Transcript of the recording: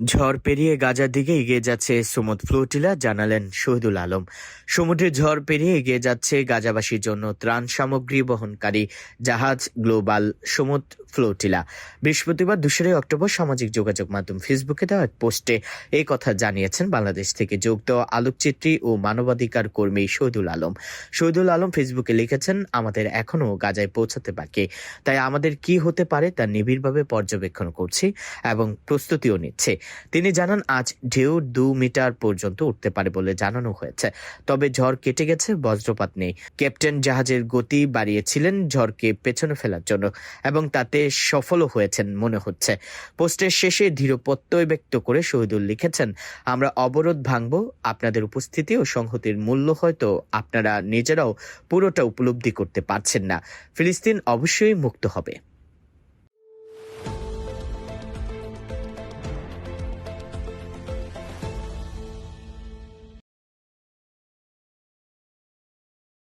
ঝড় পেরিয়ে গাজার দিকে এগিয়ে যাচ্ছে সুমুদ ফ্লোটিলা, জানালেন শহীদুল আলম। সমুদ্রের ঝড় পেরিয়ে এগিয়ে যাচ্ছে গাজাবাসীর জন্য ত্রাণ সামগ্রী বহনকারী জাহাজ গ্লোবাল সমুদ ফ্লোটিলা। বৃহস্পতিবার দোসরাই অক্টোবর সামাজিক যোগাযোগ মাধ্যম ফেসবুকে দেওয়া এক পোস্টে এই কথা জানিয়েছেন বাংলাদেশ থেকে যোগ দেওয়া আলোকচিত্রী ও মানবাধিকার কর্মী শহীদুল আলম। শহীদুল আলম ফেসবুকে লিখেছেন, আমাদের এখনও গাজায় পৌঁছাতে বাকি। তাই আমাদের কি হতে পারে তা নিবিড়ভাবে পর্যবেক্ষণ করছি এবং প্রস্তুতিও নিচ্ছে। তিনি জানান, আজ ঢেউ দু মিটার পর্যন্ত উঠতে পারে বলে জানানো হয়েছে। তবে ঝড় কেটে গেছে, বজ্রপাত নেই। ক্যাপ্টেন জাহাজের গতি বাড়িয়েছিলেন ঝড়কে পেছনে ফেলার জন্য, এবং তাতে সফলও হয়েছেন মনে হচ্ছে। পোস্টের শেষে দৃঢ় প্রত্যয় ব্যক্ত করে শহীদুল লিখেছেন, আমরা অবরোধ ভাঙব, আপনাদের উপস্থিতি ও সংহতির মূল্য হয়তো আপনারা নিজেরাও পুরোটা উপলব্ধি করতে পারছেন না। ফিলিস্তিন অবশ্যই মুক্ত হবে।